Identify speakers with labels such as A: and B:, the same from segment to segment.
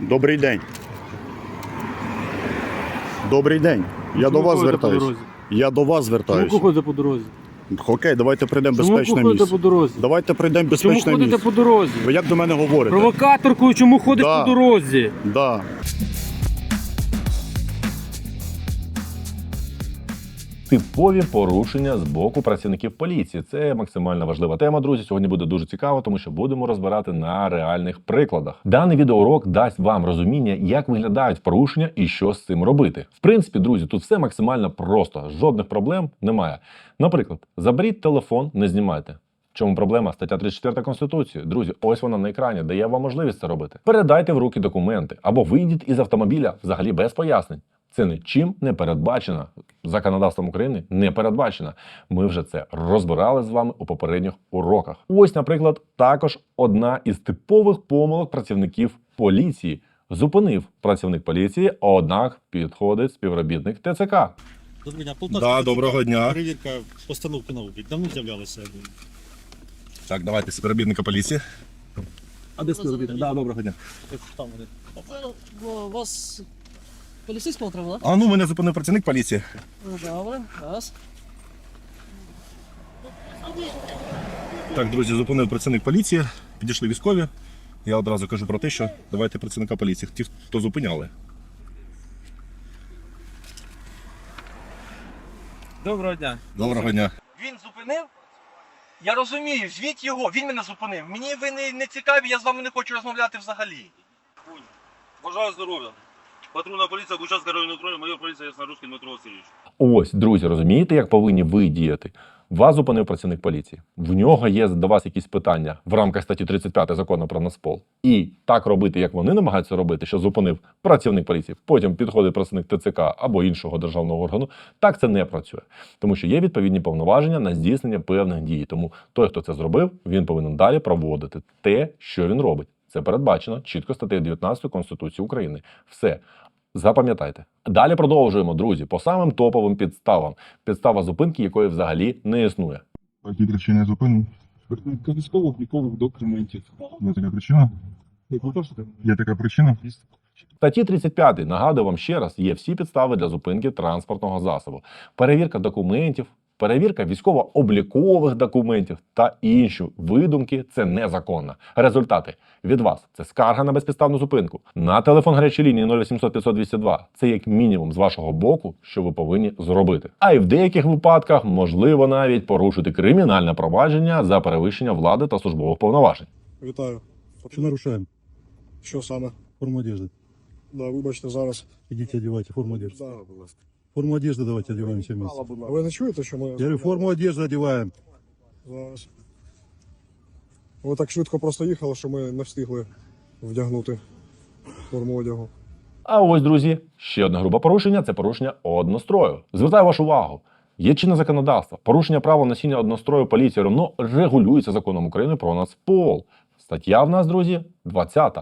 A: Добрий день. Добрий день. Я до вас звертаюсь. Я до вас
B: Чому ходите по дорозі?
A: Окей, давайте прийдемо
B: Чому
A: безпечне
B: ходите
A: місце.
B: по дорозі?
A: Давайте прийдемо
B: Чому
A: безпечне
B: ходите
A: місце.
B: по дорозі?
A: Ви як до мене говорите?
B: Провокаторкою чому ходиш
A: Да.
B: по дорозі?
A: Да.
C: Типові порушення з боку працівників поліції. Це максимально важлива тема, друзі. Сьогодні буде дуже цікаво, тому що будемо розбирати на реальних прикладах. Даний відеоурок дасть вам розуміння, як виглядають порушення і що з цим робити. В принципі, друзі, тут все максимально просто, жодних проблем немає. Наприклад, заберіть телефон, не знімайте. Чому проблема? Стаття 34 Конституції. Друзі, ось вона на екрані, дає вам можливість це робити. Передайте в руки документи або вийдіть із автомобіля взагалі без пояснень. Це нічим не передбачено. Законодавством України не передбачено. Ми вже це розбирали з вами у попередніх уроках. Ось, наприклад, також одна із типових помилок працівників поліції. Зупинив працівник поліції, однак підходить співробітник ТЦК.
D: Доброго дня, Полтавська.
E: Да, доброго дня.
D: Перевірка постановки на облік. Давно з'являлися.
E: Так, давайте співробітника поліції. А де
F: співробітник?
E: Да, доброго дня.
D: Там вони.
F: У вас поліцейського треба, так?
E: А ну мене зупинив працівник поліції.
F: Ну, Добре, раз.
E: Так, друзі, зупинив працівник поліції, підійшли військові. Я одразу кажу про те, що давайте працівника поліції. Ті, хто зупиняли.
G: Доброго дня.
E: Доброго дня.
G: Він зупинив? Я розумію, звіть його, він мене зупинив. Мені ви не, не цікаві, я з вами не хочу розмовляти взагалі.
H: Бажаю здоров'я. Патрульна поліція, Бучанська районна управління, майор поліції Яснорусський Дмитро Васильович.
C: Ось, друзі, розумієте, як повинні ви діяти? Вас зупинив працівник поліції. В нього є до вас якісь питання в рамках статті 35 закону про Нацпол. І так робити, як вони намагаються робити, що зупинив працівник поліції, потім підходить працівник ТЦК або іншого державного органу. Так це не працює, тому що є відповідні повноваження на здійснення певних дій. Тому той, хто це зробив, він повинен далі проводити те, що він робить. Це передбачено чітко статтею 19 Конституції України. Все. Запам'ятайте. Далі продовжуємо, друзі, по самим топовим підставам. Підстава зупинки, якої взагалі не існує.
I: Причина якій
D: військово-облікових документів.
I: Є така причина? Є така причина?
C: Статті 35 нагадую вам ще раз, є всі підстави для зупинки транспортного засобу, перевірка документів, перевірка військово-облікових документів та інші видумки це незаконно. Результати від вас це скарга на безпідставну зупинку на телефон гарячої лінії 0800 500 202. Це як мінімум з вашого боку, що ви повинні зробити. А і в деяких випадках можливо навіть порушити кримінальне провадження за перевищення влади та службових повноважень.
J: Вітаю.
D: Що нарушаємо?
J: Що саме?
D: Форму одежды.
J: Да, вибачте, зараз.
D: Идите одевайте форму одежды.
J: Да, будь ласка.
D: Форму одежды давайте одеваем все вместе.
J: А ви не чуєте, що ми...
D: Я говорю, форму одежды одеваем.
J: Зараз. Ви так швидко просто їхали, що ми не встигли вдягнути форму одягу.
C: А ось, друзі, ще одне грубе порушення це порушення однострою. Звертаю вашу увагу. Є чинне законодавство. Порушення права носіння однострою поліції равно регулюється законом України про Нацпол. Стаття в нас, друзі, 20.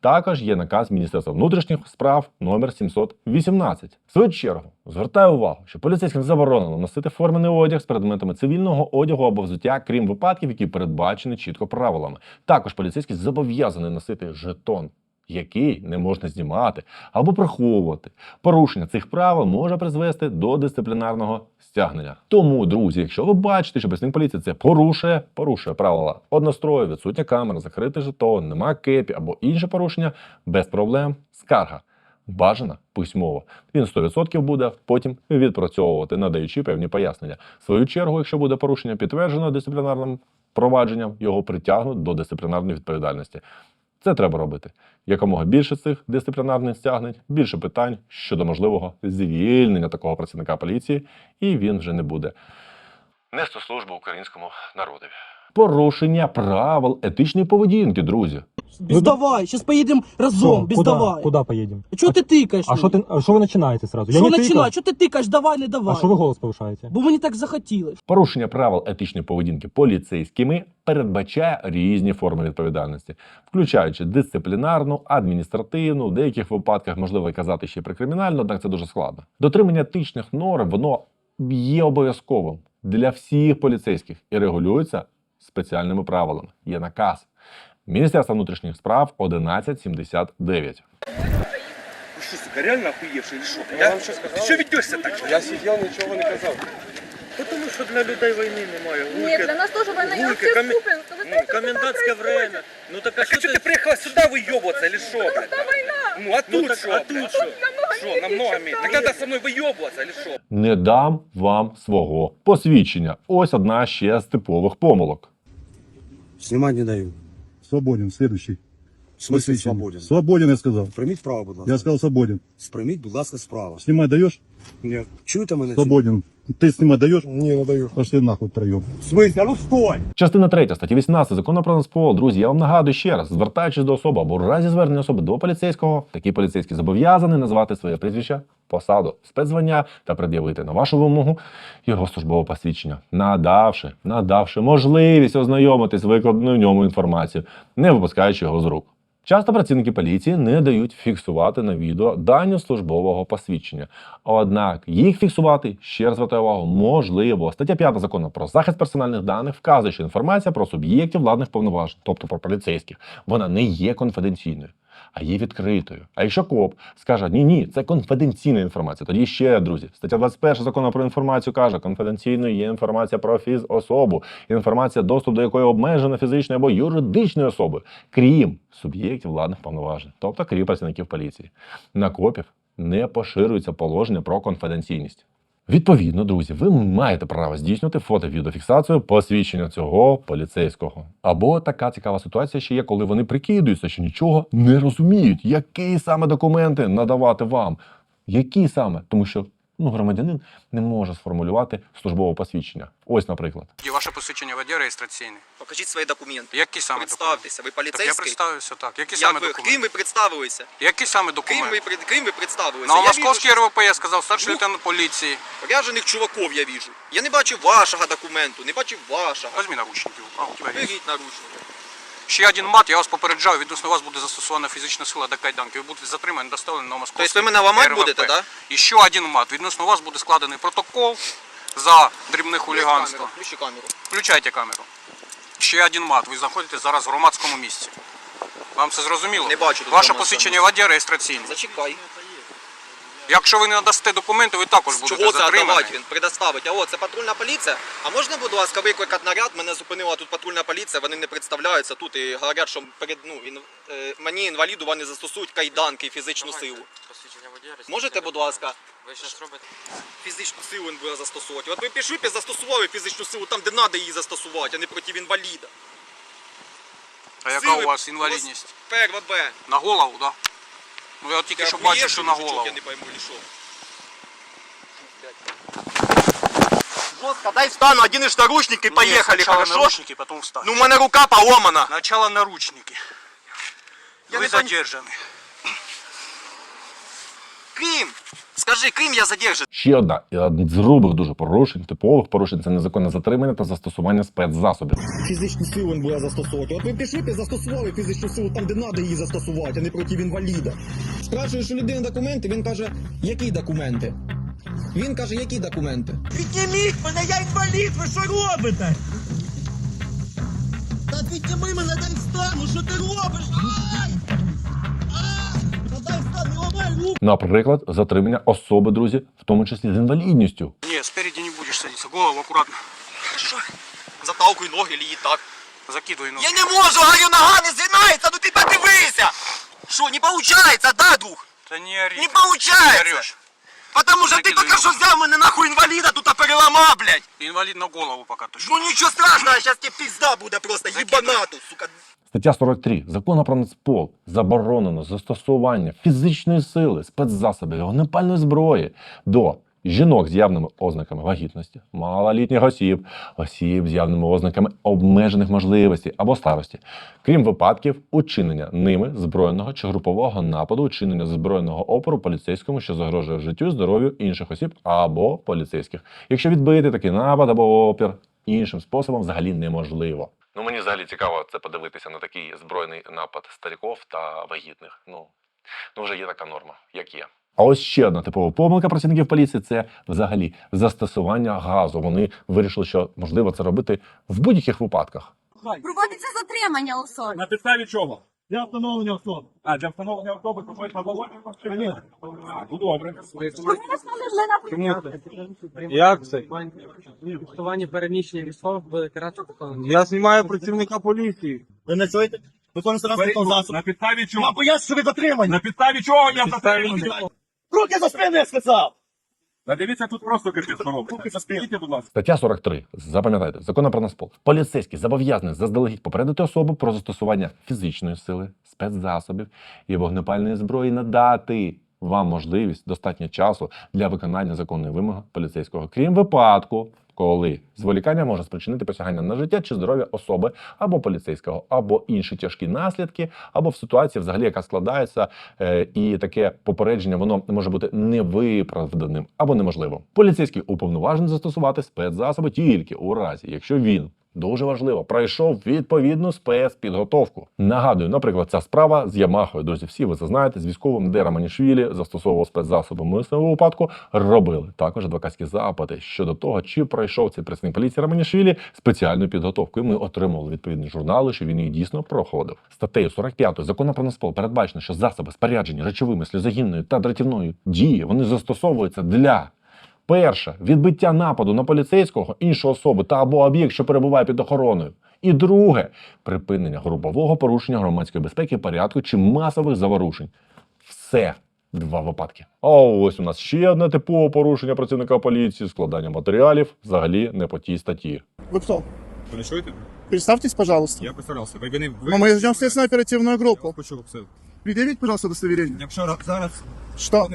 C: Також є наказ Міністерства внутрішніх справ номер 718. В свою чергу звертаю увагу, що поліцейським заборонено носити формений одяг з предметами цивільного одягу або взуття, крім випадків, які передбачені чітко правилами. Також поліцейський зобов'язаний носити жетон який не можна знімати або приховувати. Порушення цих правил може призвести до дисциплінарного стягнення. Тому, друзі, якщо ви бачите, що працівник поліції це порушує, порушує правила однострою, відсутня камера, закритий жетон, нема кепі або інше порушення, без проблем скарга. Бажана письмово. Він 100% буде потім відпрацьовувати, надаючи певні пояснення. В свою чергу, якщо буде порушення підтверджено дисциплінарним провадженням, його притягнуть до дисциплінарної відповідальності. Це треба робити. Якомога більше цих дисциплінарних стягнень, більше питань щодо можливого звільнення такого працівника поліції, і він вже не буде нести службу українському народові. Порушення правил етичної поведінки, друзі.
F: Без давай, сейчас поедем разом, без давай.
B: Куда поїдемо?
F: А чого ти тикаєш?
B: А що ти, а що ви починаєте сразу?
F: Що
B: не
F: починаю? Чого ти тикаєш? Давай, не давай.
B: А що ви голос повишаєте?
F: Бо мені так захотілось.
C: Порушення правил етичної поведінки поліцейськими передбачає різні форми відповідальності, включаючи дисциплінарну, адміністративну, в деяких випадках можливо казати ще про кримінальну, однак це дуже складно. Дотримання етичних норм воно є обов'язковим для всіх поліцейських і регулюється спеціальними правилами. Є наказ Міністерства внутрішніх справ 1179.
G: Ви що, сука, реально охуєвший, чи що? Я вам що сказав? Ти що ведешся так? Я сидів, нічого не казав. Тому що для людей війни немає.
K: Нет, для нас тоже война. Я
G: Гулька,
K: всех
G: комен-
K: Купинска. Вы знаете, что там происходит?
G: Ну так а що ти приїхала сюди вийобуватися, или що?
K: Это война.
G: Ну а тут що? А тут що? Що, намного менше? Так треба со мною вийобуватися, или що?
C: Не дам вам свого посвідчення. Ось одна ще з типових помилок.
J: Снимать не даю.
D: Свободен, следующий.
J: В смысле свободен?
D: Свободен, я сказал.
J: Спряміть право, будь ласка.
D: Я сказал свободен.
J: Спряміть, будь ласка, справа.
D: Снимать даешь?
J: Ні. Чуєте мене?
D: Свободен. Ты снимать даешь?
J: Ні, не даю.
D: Пошли нахуй втроем.
J: В смысле? Ну стой!
C: Частина 3 статті 18 закону про Нацпол. Друзі, я вам нагадую ще раз, звертаючись до особи або в разі звернення особи до поліцейського, такий поліцейський зобов'язаний назвати своє прізвище, посаду, спецзвання та пред'явити на вашу вимогу його службове посвідчення, надавши, надавши можливість ознайомитись з викладеною в ньому інформацією, не випускаючи його з рук. Часто працівники поліції не дають фіксувати на відео дані службового посвідчення. Однак їх фіксувати, ще раз звертаю увагу, можливо. Стаття 5 закону про захист персональних даних вказує, що інформація про суб'єктів владних повноважень, тобто про поліцейських, вона не є конфіденційною, а є відкритою. А якщо КОП скаже, ні, ні, це конфіденційна інформація, тоді ще, друзі, стаття 21 закону про інформацію каже, конфіденційною є інформація про фізособу, інформація, доступ до якої обмежена фізичною або юридичною особою, крім суб'єктів владних повноважень, тобто крім працівників поліції. На КОПів не поширюється положення про конфіденційність. Відповідно, друзі, ви маєте право здійснювати фото-відеофіксацію посвідчення цього поліцейського. Або така цікава ситуація ще є, коли вони прикидуються, що нічого не розуміють, які саме документи надавати вам. Які саме? Тому що ну, громадянин не може сформулювати службове посвідчення. Ось, наприклад.
L: І ваше посвідчення водія реєстраційне.
G: Покажіть свої документи.
L: Які саме
G: Представтеся, ви
L: документи? Так я представився так. Які
G: Як
L: саме
G: ви,
L: документи?
G: ким ви представилися?
L: Які саме
G: Ким ви,
L: документи?
G: ким ви представилися?
L: На московський
G: вижу,
L: РВП я сказав, старший
G: Ну.
L: лейтенант поліції.
G: що Ряжених чуваків я вижу. Я не бачив вашого документу, не бачив вашого.
L: Возьми наручники. А, у тебе є.
G: Беріть наручники.
L: Ще один мат, я вас попереджаю, відносно вас буде застосована фізична сила до кайданки. Ви будете затримані, доставлені на московський
G: Тобто ви мене ламати
L: РВП.
G: будете, да?
L: І ще один мат. Відносно вас буде складений протокол за дрібне хуліганство.
G: Включи камеру.
L: Включайте камеру. Ще один мат. Ви знаходитесь зараз в громадському місці. Вам це зрозуміло?
G: Не бачу тут
L: Ваше
G: громадського
L: посвідчення аді реєстраційне.
G: Зачекай.
L: Якщо ви не надасте документи, ви також
G: З
L: будете
G: чого це
L: затримані.
G: давати він предоставить? Алло, це патрульна поліція? А можна, будь ласка, викликати наряд? Мене зупинила тут патрульна поліція, вони не представляються тут і говорять, що перед ну, ін, е, мені інваліду вони застосують кайданки і фізичну силу. Можете, будь ласка?
L: Ви зараз робите?
G: Фізичну силу він буде застосувати. От ви пішли б і застосували фізичну силу там, де треба її застосувати, а не проти інваліда.
L: А яка
G: Сили
L: у вас інвалідність?
G: Перва Б.
L: На голову, так? Да? Ну я от тільки що бачу, що на голову.
G: Я не пойму, или що. Жестко, дай встану, оденешь наручники и поехали,
L: Сначала
G: хорошо?
L: наручники, потом встань.
G: Ну, у меня рука поломана.
L: Сначала наручники.
G: Я
L: Вы
G: не пон-
L: задержаны.
G: Ким? Скажи, ким я задержаний?
C: Ще одна з грубих дуже порушень, типових порушень це незаконне затримання та застосування спецзасобів.
J: Фізичну силу він буде застосовувати. От ви пішли і застосували фізичну силу там, де треба її застосувати, а не проти інваліда. Спрашуєш у людини документи, він каже, які документи? Він каже, які документи?
G: Підніміть мене, я інвалід, ви що робите?
J: Та підніми мене, дай встану, що ти робиш? Ай!
C: Наприклад, затримання особи, друзі, в тому числі з інвалідністю.
L: Не, спереди не будешь садиться. Голову аккуратно.
G: Що? Заталкуй ноги, или її так.
L: Закидывай ноги.
G: Я не можу, говорю, нога не згинається, ну ти подивися! Що, не получается, да, друг?
L: Да не ори.
G: Не
L: орешь.
G: Потому що ти
L: Закидуй
G: тільки що
L: ногу.
G: взяв мене нахуй інваліда, тут переламав, блядь!
L: Инвалид на голову пока ты.
G: Ну нічого страшного, зараз тебе пізда буде просто,
L: Закидуй.
G: їбанату, сука.
C: Стаття 43 закону про Нацпол заборонено застосування фізичної сили, спецзасобів, вогнепальної зброї до жінок з явними ознаками вагітності, малолітніх осіб, осіб з явними ознаками обмежених можливостей або старості, крім випадків учинення ними збройного чи групового нападу, учинення збройного опору поліцейському, що загрожує життю здоров'ю інших осіб або поліцейських. Якщо відбити такий напад або опір іншим способом, взагалі неможливо. Ну мені взагалі цікаво це подивитися на такий збройний напад стариків та вагітних. Ну, ну вже є така норма, як є. А ось ще одна типова помилка працівників поліції це взагалі застосування газу. Вони вирішили, що можливо це робити в будь-яких випадках.
K: Проводиться затримання особи.
H: На підставі чого?
D: Для встановлення особи.
H: А, для встановлення особи проходить поголов'я? Ну добре.
K: Нас могли
H: Як це?
F: Фіксування переміщення військових буде карати законом.
H: Я знімаю працівника поліції.
J: Ви не чуєте? Виконується транспортного засобу.
H: На підставі
J: Я
H: чого?
J: боюсь, що ви затримані.
H: На підставі чого я затриманий?
J: Руки за спину, я сказав!
H: Дивіться, тут просто капець робиться.
J: Руки за
H: будь ласка.
C: Стаття 43. Запам'ятайте, законом про наспол. Поліцейський зобов'язаний заздалегідь попередити особу про застосування фізичної сили, спецзасобів і вогнепальної зброї надати вам можливість достатньо часу для виконання законної вимоги поліцейського, крім випадку, коли зволікання може спричинити посягання на життя чи здоров'я особи або поліцейського, або інші тяжкі наслідки, або в ситуації, взагалі, яка складається, е, і таке попередження воно може бути невиправданим або неможливим. Поліцейський уповноважений застосувати спецзасоби тільки у разі, якщо він. Дуже важливо, пройшов відповідну спецпідготовку. Нагадую, наприклад, ця справа з Ямахою. Друзі, всі ви це знаєте, з військовим, де Романішвілі застосовував спецзасоби. Ми в цьому випадку робили також адвокатські запити щодо того, чи пройшов цей працівник поліції Романішвілі спеціальну підготовку. І ми отримали відповідні журнали, що він їх дійсно проходив. Статтею 45 закону про Нацпол передбачено, що засоби споряджені речовими сльозогінною та дратівною дії вони застосовуються для Перше відбиття нападу на поліцейського іншої особи та або об'єкт, що перебуває під охороною. І друге припинення групового порушення громадської безпеки, порядку чи масових заворушень. Все два випадки. А ось у нас ще одне типове порушення працівника поліції, складання матеріалів взагалі не по тій статті.
J: Вы кто?
H: Ви не чуєте?
J: Представьтесь, пожалуйста.
H: Я постарався. Ви, ви, ви...
J: Но мы ждем следственную оперативную группу.
H: Хочу все.
J: Предъявите, пожалуйста, удостоверение.
H: Якщо зараз
J: Что?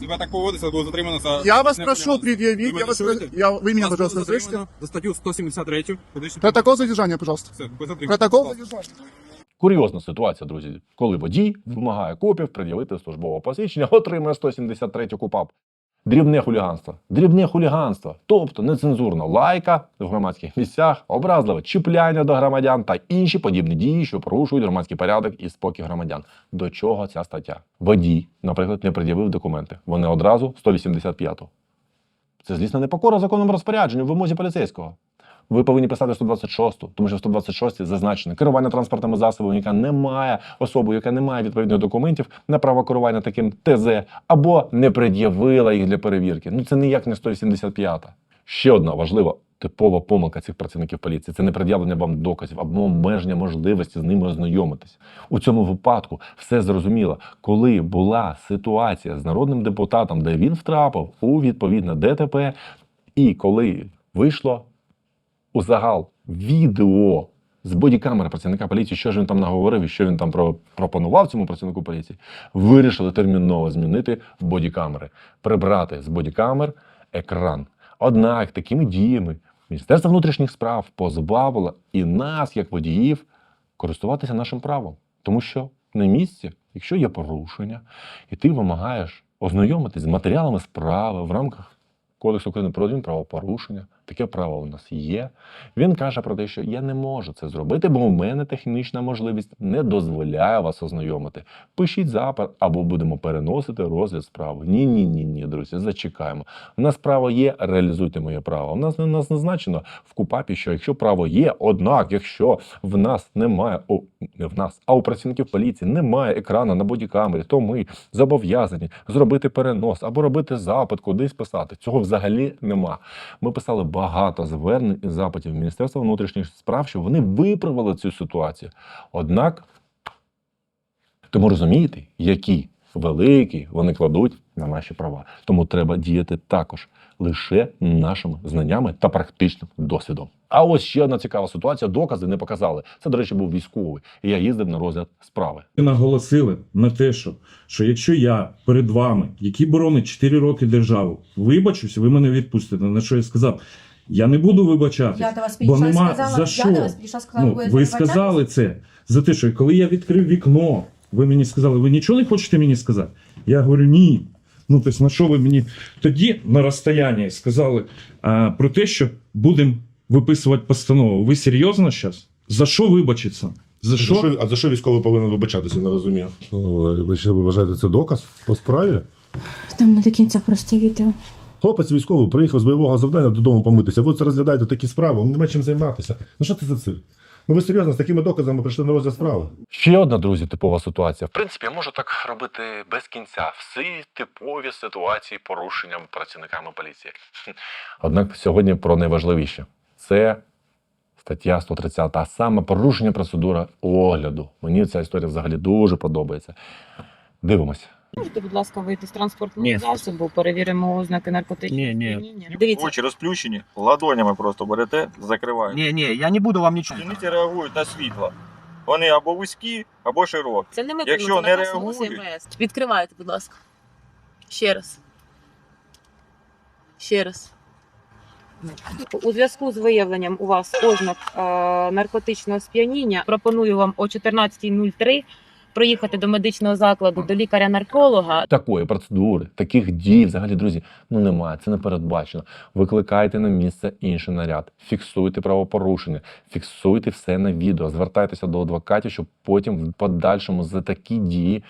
H: себе так поводиться, було затримано за...
J: Я вас прошу предъявить.
H: Вы
J: Я вас...
H: слышите?
J: Я... Вы меня,
H: Вас
J: пожалуйста,
H: було
J: слышите?
H: затримано За статтю 173.
J: Протокол задержания, пожалуйста.
H: Все, ви затримані.
J: Протокол задержания.
C: Курйозна ситуація, друзі, коли водій вимагає копів пред'явити службове посвідчення, отримує 173 КУПАП. Дрібне хуліганство. Дрібне хуліганство, тобто нецензурна лайка в громадських місцях, образливе чіпляння до громадян та інші подібні дії, що порушують громадський порядок і спокій громадян. До чого ця стаття? Водій, наприклад, не пред'явив документи. Вони одразу 185-ту. Це, звісно, непокора законом розпорядженню в вимозі поліцейського. Ви повинні писати 126-ту, тому що в 126 зазначено керування транспортними засобами, яка не має особу, яка не має відповідних документів на право керування таким ТЗ, або не пред'явила їх для перевірки. Ну це ніяк не 185-та. Ще одна важлива типова помилка цих працівників поліції це не пред'явлення вам доказів або обмеження можливості з ними ознайомитись. У цьому випадку все зрозуміло, коли була ситуація з народним депутатом, де він втрапив у відповідне ДТП, і коли вийшло у загал відео з бодікамери працівника поліції, що ж він там наговорив і що він там пропонував цьому працівнику поліції, вирішили терміново змінити бодікамери, прибрати з бодікамер екран. Однак такими діями Міністерство внутрішніх справ позбавило і нас, як водіїв, користуватися нашим правом. Тому що на місці, якщо є порушення, і ти вимагаєш ознайомитись з матеріалами справи в рамках Кодексу України про адмінправопорушення, таке право у нас є. Він каже про те, що я не можу це зробити, бо у мене технічна можливість не дозволяє вас ознайомити. Пишіть запит або будемо переносити розгляд справи. Ні, ні, ні, ні, друзі, зачекаємо. У нас право є, реалізуйте моє право. У нас нас назначено в КУПАПі, що якщо право є, однак, якщо в нас немає, о, не в нас, а у працівників поліції немає екрану на бодікамері, то ми зобов'язані зробити перенос або робити запит, кудись писати. Цього взагалі нема. Ми писали багато звернень і запитів в Міністерство внутрішніх справ, щоб вони виправили цю ситуацію. Однак, тому розумієте, які великі вони кладуть на наші права. Тому треба діяти також лише нашими знаннями та практичним досвідом. А ось ще одна цікава ситуація. Докази не показали. Це, до речі, був військовий, і я їздив на розгляд справи.
I: наголосили на те, що, що якщо я перед вами, який боронить 4 роки державу, вибачусь, ви мене відпустите. На що я сказав? Я не буду вибачатись,
K: Я до вас
I: бо
K: підійшла і
I: нема
K: сказала,
I: за
K: я
I: що.
K: до вас підійшла сказала,
I: Ну, ви сказали це за те, що коли я відкрив вікно, ви мені сказали, ви нічого не хочете мені сказати? Я говорю, ні. Ну, тобто, на що ви мені тоді на розстоянні сказали а, про те, що будемо виписувати постанову. Ви серйозно зараз? За що вибачиться? За що?
E: А за що військовий повинен вибачатися, не розумію.
I: Ви ще вважаєте це доказ по справі?
K: Там не до кінця просто відео.
M: Хлопець військовий приїхав з бойового завдання додому помитися. Ви це розглядаєте такі справи, вам нема чим займатися. Ну що це за цирк? Ну ви серйозно з такими доказами прийшли на розгляд справи?
C: Ще одна, друзі, типова ситуація. В принципі, я можу так робити без кінця. Всі типові ситуації порушенням працівниками поліції. Однак сьогодні про найважливіше це стаття 130, а саме порушення процедури огляду. Мені ця історія взагалі дуже подобається. Дивимося.
K: Можете, будь ласка, вийти з транспортного засобу, перевіримо ознаки наркотичного
E: Ні, ні.
K: сп'яніння. Дивіться,
E: Очі розплющені, ладонями просто берете, закриваєте.
N: Ні, ні, я не буду вам нічого.
E: Зіниці реагують на світло. Вони або вузькі, або широкі.
K: це не ми
E: Якщо не
K: наказ
E: реагують-
K: МВС. Відкривайте, будь ласка. Ще раз. Ще раз. У зв'язку з виявленням у вас ознак е, наркотичного сп'яніння пропоную вам о 14.03 проїхати до медичного закладу до лікаря-нарколога.
C: Такої процедури, таких дій, взагалі, друзі, ну немає, це не передбачено. Викликайте на місце інший наряд, фіксуйте правопорушення, фіксуйте все на відео, звертайтеся до адвокатів, щоб потім в подальшому за такі дії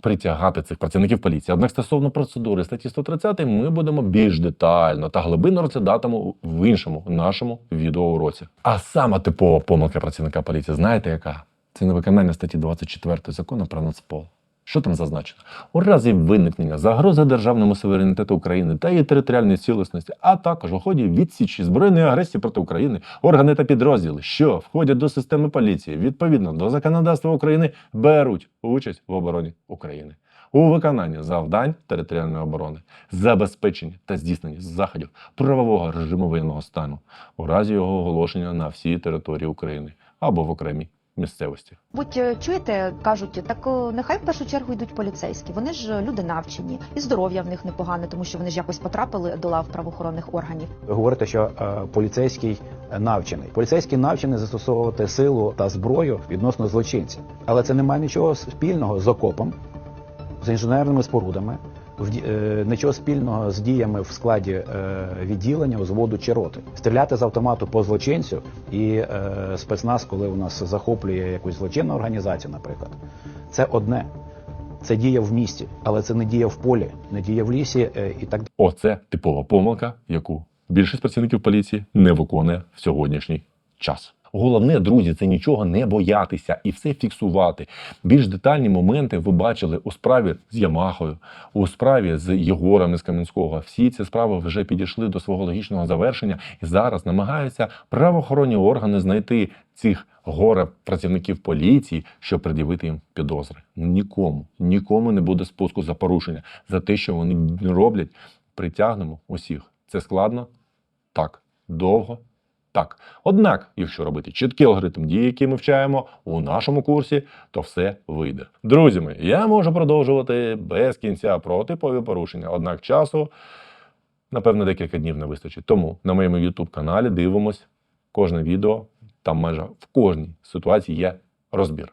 C: притягати цих працівників поліції. Однак стосовно процедури статті 130 ми будемо більш детально та глибинно розглядатимемо в іншому нашому відеоуроці. А сама типова помилка працівника поліції, знаєте яка? Це невиконання статті 24 закону про Нацпол. Що там зазначено? У разі виникнення загрози державному суверенітету України та її територіальній цілісності, а також у ході відсічі збройної агресії проти України, органи та підрозділи, що входять до системи поліції відповідно до законодавства України, беруть участь в обороні України у виконанні завдань територіальної оборони, забезпеченні та здійсненні заходів правового режиму воєнного стану у разі його оголошення на всій території України або в окремій місцевості.
K: Будь е, чуєте, кажуть, так нехай в першу чергу йдуть поліцейські. Вони ж е, люди навчені, і здоров'я в них непогане, тому що вони ж якось потрапили до лав правоохоронних органів.
N: Ви говорите, що е, поліцейський навчений. Поліцейський навчений застосовувати силу та зброю відносно злочинців. Але це не має нічого спільного з окопом, з інженерними спорудами, е, нічого спільного з діями в складі е, відділення, взводу чи роти. Стріляти з автомату по злочинцю і е, спецназ, коли у нас захоплює якусь злочинну організацію, наприклад, це одне. Це дія в місті, але це не дія в полі, не дія в лісі е, і так далі.
C: Оце типова помилка, яку більшість працівників поліції не виконує в сьогоднішній час. Головне, друзі, це нічого не боятися і все фіксувати. Більш детальні моменти ви бачили у справі з Ямахою, у справі з Єгором із Кам'янського. Всі ці справи вже підійшли до свого логічного завершення і зараз намагаються правоохоронні органи знайти цих горе працівників поліції, щоб пред'явити їм підозри. Нікому, нікому не буде спуску за порушення за те, що вони роблять. Притягнемо усіх. Це складно? Так. Довго? Так. Однак, якщо робити чіткий алгоритм дій, який ми вчаємо у нашому курсі, то все вийде. Друзі мої, я можу продовжувати без кінця про типові порушення. Однак часу, напевно, декілька днів не вистачить. Тому на моєму YouTube каналі дивимось кожне відео. Там майже в кожній ситуації є розбір.